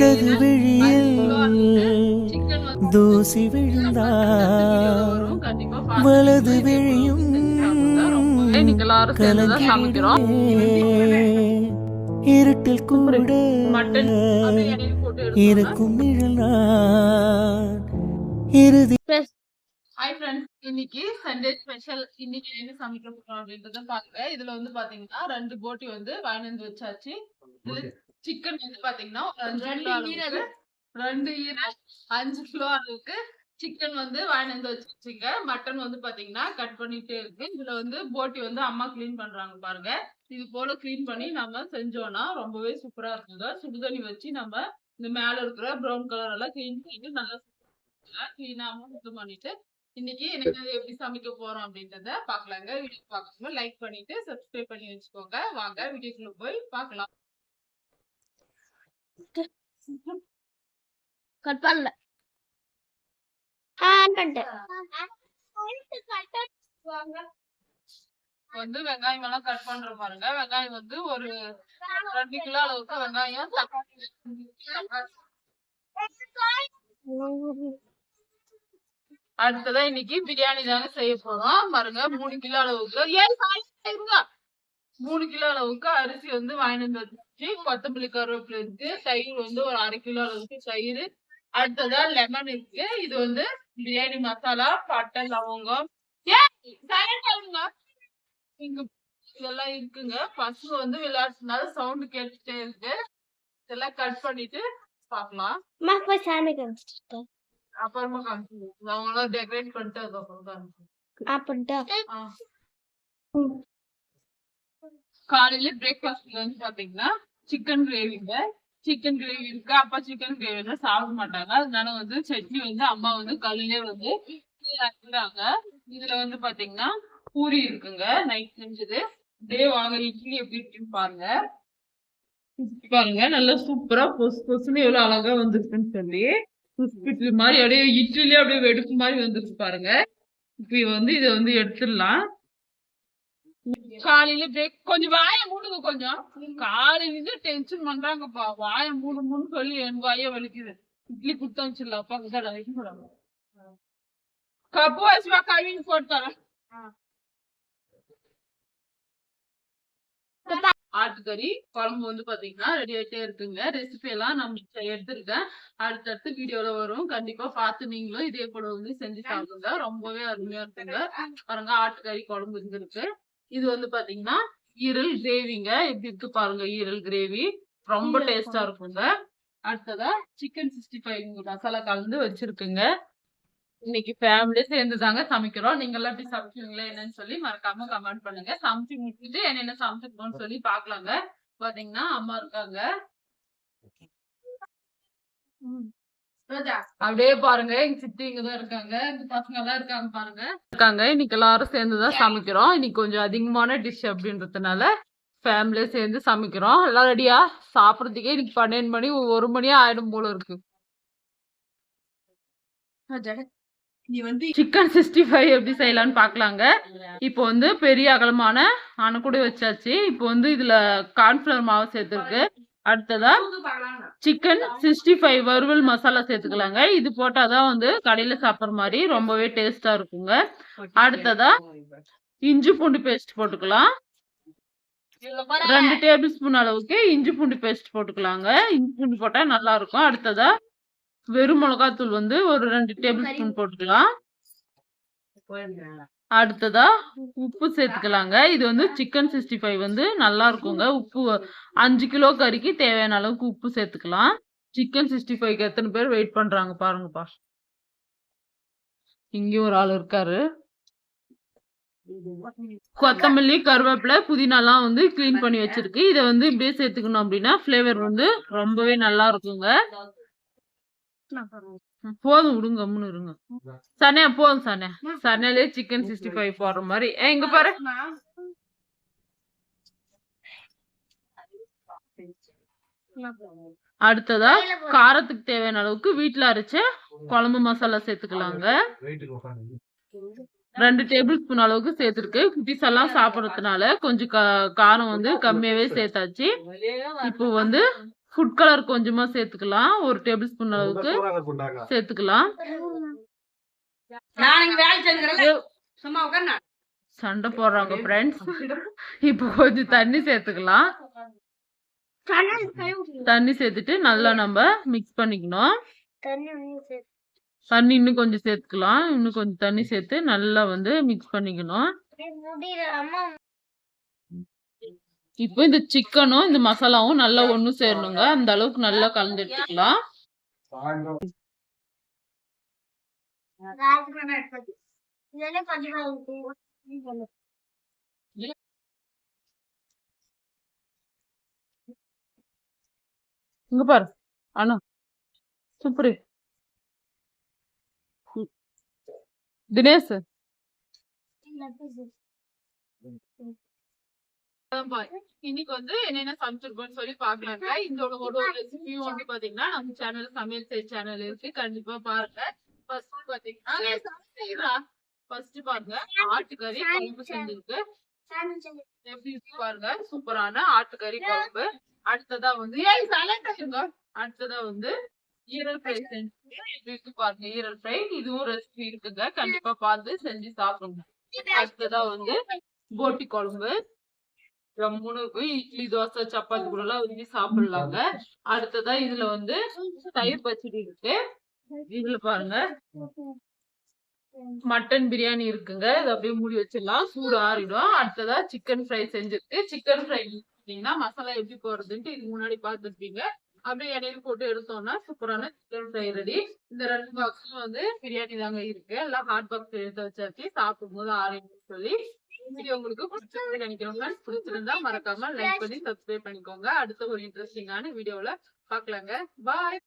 இடது விழியில் தூசி கண்டிப்பா வலது விழியும் இருட்டில் கூட இருக்கும் இறுதி. ஹாய் ஃப்ரெண்ட்ஸ் இன்னைக்கு சண்டே ஸ்பெஷல் இன்னைக்கு என்ன சமைக்க போறோம் அப்படின்றத பாருங்க இதுல வந்து பாத்தீங்கன்னா ரெண்டு போட்டி வந்து வாங்கிட்டு வச்சாச்சு. சிக்கன் வந்து பாத்தீங்கன்னா அஞ்சு ரெண்டு ஈரல் அஞ்சு கிலோ அளவுக்கு சிக்கன் வந்து வாங்கிட்டு வச்சுச்சுங்க மட்டன் வந்து பாத்தீங்கன்னா கட் பண்ணிட்டே இருக்கு. இதுல வந்து போட்டி வந்து அம்மா க்ளீன் பண்றாங்க பாருங்க. இது போல க்ளீன் பண்ணி நம்ம செஞ்சோம்னா ரொம்பவே சூப்பரா இருக்குங்க. சுடுதண்ணி வச்சு நம்ம இந்த மேல இருக்கிற ப்ரௌன் கலர் எல்லாம் க்ளீன் பண்ணிட்டு நல்லா க்ளீனாக சுத்தம் பண்ணிட்டு இன்னைக்கு எனக்கு எப்படி சமைக்க போறோம் அப்படின்றத பார்க்கலாங்க வீடியோ பார்க்கணும் லைக் பண்ணிட்டு சப்ஸ்கிரைப் பண்ணி வச்சுக்கோங்க. வாங்க வீடியோக்குள்ள போய் பார்க்கலாம் கட் பண்ணல ஆ. பண்ணிட்டேன் வந்து வெங்காயம் எல்லாம் கட் பண்ற பாருங்க. வெங்காயம் வந்து ஒரு ரெண்டு கிலோ அளவுக்கு வெங்காயம் தக்காளி அடுத்ததா இன்னைக்கு பிரியாணி தாங்க செய்ய போறோம். பாருங்க மூணு கிலோ அளவுக்கு. ஏன் இருங்க. மூணு கிலோ அளவுக்கு அரிசி வந்து வாங்கிட்டு வந்து வச்சு கொத்தமல்லி கருவேப்பிலை இருக்கு தயிர் வந்து ஒரு அரை கிலோ அளவுக்கு தயிர். அடுத்ததா லெமன் இருக்கு. இது வந்து பிரியாணி மசாலா பட்டை லவங்கம். இங்க இதெல்லாம் இருக்குங்க. பசங்க வந்து விளையாடுறதுனால சவுண்ட் கேட்டுட்டே இருக்கு. இதெல்லாம் கட் பண்ணிட்டு காமிச்சிட்டு அப்புறமா காமிச்சு அவங்களாம் டெக்கரேட் பண்ணிட்டு அதுக்கப்புறம் காமிச்சு காலையில பிரேக்ஃபாஸ்ட் வந்து பாத்தீங்கன்னா சிக்கன் கிரேவிங்க சிக்கன் கிரேவி இருக்கு. அப்பா சிக்கன் கிரேவி எல்லாம் சாப்பிட மாட்டாங்க. அதனால வந்து சட்னி வந்து அம்மா வந்து காலையிலே வந்து ஆக்குறாங்க இதுல வந்து பாத்தீங்கன்னா பூரி இருக்குங்க. நைட் செஞ்சது. டே வாங்க இட்லி எப்படி இருக்குன்னு பாருங்க. பாருங்க. நல்லா சூப்பரா பொசு பொசுன்னு எவ்வளவு அழகா வந்திருக்குன்னு சொல்லி. இட்லி மாதிரி அப்படியே இட்லியே அப்படியே வெடுப்பு மாதிரி வந்துருக்கு பாருங்க. இப்ப வந்து இதை வந்து எடுத்துடலாம். காலையில பிரேக் கொஞ்சம் வாய மூடுங்க கொஞ்சம். காலையில இருந்து டென்ஷன் பண்றாங்கப்பா. வாய மூடு மூணு சொல்லி என் வாய வலிக்குது. இட்லி குடுத்து வச்சிடல அப்பா கிட்ட வைக்க போடாம கப்பு வச்சுமா கழுவின்னு போட்டு தரேன். ஆட்டுக்கறி குழம்பு வந்து பாத்தீங்கன்னா ரெடி ஆயிட்டே இருக்குங்க. ரெசிபி எல்லாம் நம்ம எடுத்துருக்கேன். அடுத்தடுத்து வீடியோல வரும். கண்டிப்பா பார்த்து நீங்களும் இதே போல வந்து செஞ்சு சாப்பிடுங்க. ரொம்பவே அருமையா இருக்குங்க. பாருங்க ஆட்டுக்கறி குழம்பு இங்க இருக்கு. இது வந்து பாத்தீங்கன்னா ஈரல் கிரேவிங்க. எப்படி இருக்கு பாருங்க ஈரல் கிரேவி. ரொம்ப டேஸ்டா இருக்குங்க. அடுத்ததா சிக்கன் சிக்ஸ்டி ஃபைவ் மசாலா கலந்து வச்சிருக்குங்க. இன்னைக்கு ஃபேமிலியே சேர்ந்து தாங்க சமைக்கிறோம். நீங்க எல்லாம் எப்படி சமைச்சீங்களா என்னன்னு சொல்லி மறக்காம கமெண்ட் பண்ணுங்க. சமைச்சு முடிச்சுட்டு என்னென்ன சமைச்சிருக்கோம்னு சொல்லி பாக்கலாங்க. பாத்தீங்கன்னா அம்மா இருக்காங்க. அப்படியே பாருங்க எங்க சித்தி இங்கதான் இருக்காங்க. இந்த பசங்க எல்லாம் இருக்காங்க பாருங்க. இருக்காங்க. இன்னைக்கு எல்லாரும் சேர்ந்துதான் சமைக்கிறோம். இன்னைக்கு கொஞ்சம் அதிகமான டிஷ் அப்படின்றதுனால ஃபேமிலியே சேர்ந்து சமைக்கிறோம். எல்லாம் ரெடியா சாப்பிடறதுக்கே இன்னைக்கு பன்னெண்டு மணி ஒரு மணியா ஆயிடும் போல இருக்கு. சிக்கன் சிக்ஸ்டி ஃபைவ் எப்படி செய்யலாம்னு பார்க்கலாங்க. இப்போ வந்து பெரிய அகலமான அணைக்கூடை வச்சாச்சு. இப்போ வந்து இதுல கார்ன்ஃபிளவர் மாவு சேர்த்துருக்கு. அடுத்ததா சிக்கன் சிக்ஸ்டி ஃபைவ் வறுவல் மசாலா சேர்த்துக்கலாங்க. இது போட்டாதான் வந்து கடையில சாப்பிட்ற மாதிரி ரொம்பவே டேஸ்டா இருக்குங்க. அடுத்ததா இஞ்சி பூண்டு பேஸ்ட் போட்டுக்கலாம். ரெண்டு டேபிள் ஸ்பூன் அளவுக்கு இஞ்சி பூண்டு பேஸ்ட் போட்டுக்கலாங்க. இஞ்சி பூண்டு போட்டா நல்லா இருக்கும் அடுத்ததா வெறும் மிளகாத்தூள் வந்து ஒரு ரெண்டு டேபிள் ஸ்பூன் போட்டுக்கலாம். அடுத்ததா உப்பு சேர்த்துக்கலாங்க. இது வந்து சிக்கன் சிக்ஸ்டி ஃபைவ் வந்து நல்லா இருக்குங்க. உப்பு அஞ்சு கிலோ கறிக்கு தேவையான அளவுக்கு உப்பு சேர்த்துக்கலாம். சிக்கன் சிக்ஸ்டி ஃபைவ்க்கு எத்தனை பேர் வெயிட் பண்றாங்க பாருங்கப்பா. இங்கேயும் ஒரு ஆள் இருக்காரு. கொத்தமல்லி கருவேப்பிலை புதினாலாம் வந்து க்ளீன் பண்ணி வச்சிருக்கு. இதை வந்து இப்படியே சேர்த்துக்கணும் அப்படின்னா ஃப்ளேவர் வந்து ரொம்பவே நல்லா இருக்குங்க. போதும் விடுங்க கம்முன்னு இருங்க. சனியா போதும் சனியா சனியாலே சிக்கன் சிக்ஸ்டி ஃபைவ் போடுற மாதிரி. ஏ, இங்க பாரு. அடுத்ததா காரத்துக்கு தேவையான அளவுக்கு வீட்ல அரைச்ச குழம்பு மசாலா சேர்த்துக்கலாங்க. ரெண்டு டேபிள் ஸ்பூன் அளவுக்கு சேர்த்துருக்கு குட்டீஸ் எல்லாம் சாப்பிடறதுனால கொஞ்சம் காரம் வந்து கம்மியாவே சேர்த்தாச்சு. இப்போ வந்து ஃபுட் கலர் கொஞ்சமா சேர்த்துக்கலாம். ஒரு டேபிள் ஸ்பூன் அளவுக்கு சேர்த்துக்கலாம். சண்டை போடுறாங்க ஃப்ரெண்ட்ஸ் இப்போ கொஞ்சம் தண்ணி சேர்த்துக்கலாம். தண்ணி சேர்த்துட்டு நல்லா நம்ம மிக்ஸ் பண்ணிக்கணும். தண்ணி இன்னும் கொஞ்சம் சேர்த்துக்கலாம். இன்னும் கொஞ்சம் தண்ணி சேர்த்து நல்லா வந்து மிக்ஸ் பண்ணிக்கணும். அம்மா இப்போ இந்த சிக்கனும் இந்த மசாலாவும் நல்லா ஒண்ணு சேரணுங்க. அந்த அளவுக்கு நல்லா கலந்து எடுத்துக்கலாம். இங்க பாரு அண்ணா. சூப்பர் தினேஷ். இன்னைக்கு வந்து என்னென்ன சமைச்சிருக்கோம்னு சொல்லி பாக்கலாங்க இதோட ஒரு ஒரு ரெசிபியும் வந்து பாத்தீங்கன்னா நம்ம சேனல் சமையல் செய் சேனல் இருக்கு. கண்டிப்பா பாருங்க. ஃபர்ஸ்ட் பாத்தீங்கன்னா ஃபர்ஸ்ட் பாருங்க. ஆட்டுக்கறி குழம்பு செஞ்சிருக்கு. எப்படி பாருங்க. சூப்பரான ஆட்டுக்கறி குழம்பு. அடுத்ததா வந்து. அடுத்ததா வந்து ஈரல் ஃப்ரை செஞ்சு பாருங்க ஈரல் ஃப்ரை இதுவும் ரெசிபி இருக்குங்க. கண்டிப்பா பார்த்து செஞ்சு சாப்பிடுங்க. அடுத்ததா வந்து போட்டி குழம்பு. மூணு இட்லி தோசை சப்பாத்தி கூட எல்லாம் விரும்பி சாப்பிடலாங்க. அடுத்ததா இதுல வந்து தயிர் பச்சடி இருக்கு. இதுல பாருங்க. மட்டன் பிரியாணி இருக்குங்க. இது அப்படியே மூடி வச்சிடலாம். சூடு ஆறிடும். அடுத்ததா சிக்கன் ஃப்ரை செஞ்சிருக்கு. சிக்கன் ஃப்ரை பாத்தீங்கன்னா மசாலா எப்படி போடுறதுன்ட்டு இதுக்கு முன்னாடி பாத்துருப்பீங்க. அப்படியே இடையில போட்டு எடுத்தோம்னா சூப்பரான சிக்கன் ஃப்ரை ரெடி இந்த ரெண்டு பாக்ஸும் வந்து பிரியாணி தாங்க இருக்கு. எல்லாம் ஹாட் பாக்ஸ் எடுத்து வச்சாச்சு. சாப்பிடும் போது ஆரம்பிச்சு சொல்லி வீடியோ உங்களுக்கு பிடிச்சிருக்கு நினைக்கிறோம் பிடிச்சிருந்தா மறக்காம லைக் பண்ணி சப்ஸ்கிரைப் பண்ணிக்கோங்க. அடுத்த ஒரு இன்ட்ரெஸ்டிங்கான வீடியோல பாக்கலாங்க. பாய்